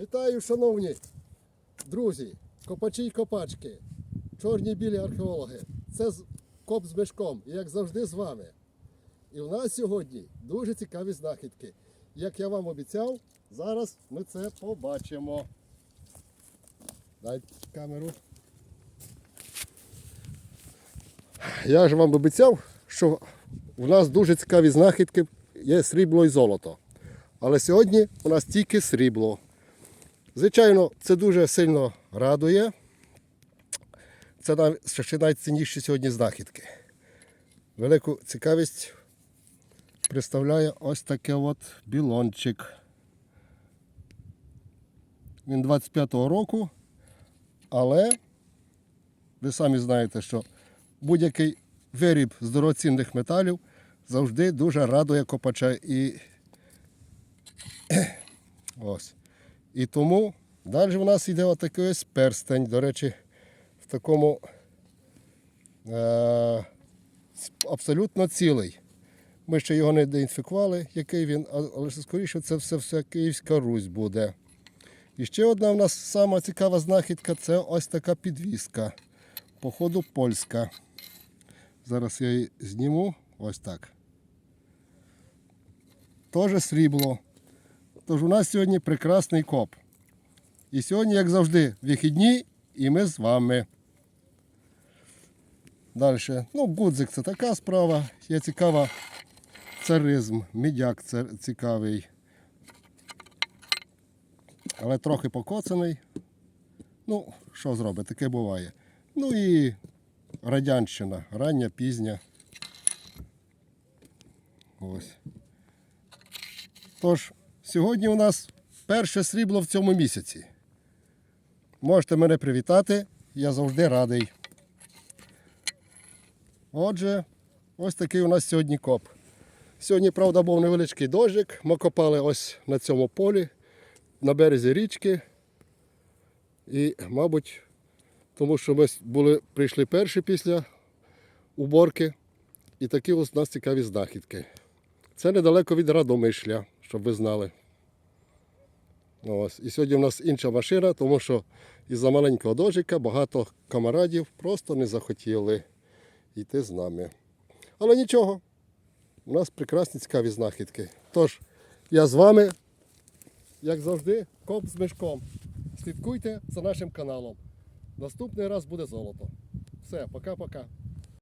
Вітаю, шановні друзі, копачі й копачки, чорні білі археологи. Це коп з мешком, як завжди з вами. І у нас сьогодні дуже цікаві знахідки. Як я вам обіцяв, зараз ми це побачимо. Дайте камеру. Я ж вам обіцяв, що у нас дуже цікаві знахідки, є срібло і золото. Але сьогодні у нас тільки срібло. Звичайно, це дуже сильно радує. Це ще найцінніші сьогодні знахідки. Велику цікавість представляє ось таке от білончик. Він 25-го року, але ви самі знаєте, що будь-який виріб з дорогоцінних металів завжди дуже радує копача і ось. І тому далі в нас йде отакий ось перстень. До речі, в такому е- абсолютно цілий. Ми ще його не ідентифікували, який він, але скоріше це все, все Київська Русь буде. І ще одна в нас сама цікава знахідка це ось така підвіска. Походу польська. Зараз я її зніму. Ось так. Теж срібло. Тож у нас сьогодні прекрасний коп. І сьогодні, як завжди, вихідні, і ми з вами. Далі. Ну, гудзик це така справа. Є цікава царизм, мідяк цікавий. Але трохи покоцаний. Ну, що зробить, таке буває. Ну і радянщина, рання, пізня. Ось. Тож, сьогодні у нас перше срібло в цьому місяці. Можете мене привітати, я завжди радий. Отже, ось такий у нас сьогодні коп. Сьогодні, правда, був невеличкий дощик. Ми копали ось на цьому полі, на березі річки. І, мабуть, тому що ми були, прийшли перші після уборки. І такі ось у нас цікаві знахідки. Це недалеко від Радомишля, щоб ви знали. Ось. І сьогодні у нас інша машина, тому що із-за маленького дожика багато камарадів просто не захотіли йти з нами. Але нічого, у нас прекрасні цікаві знахідки. Тож, я з вами, як завжди, коп з мешком. Слідкуйте за нашим каналом. Наступний раз буде золото. Все, пока-пока.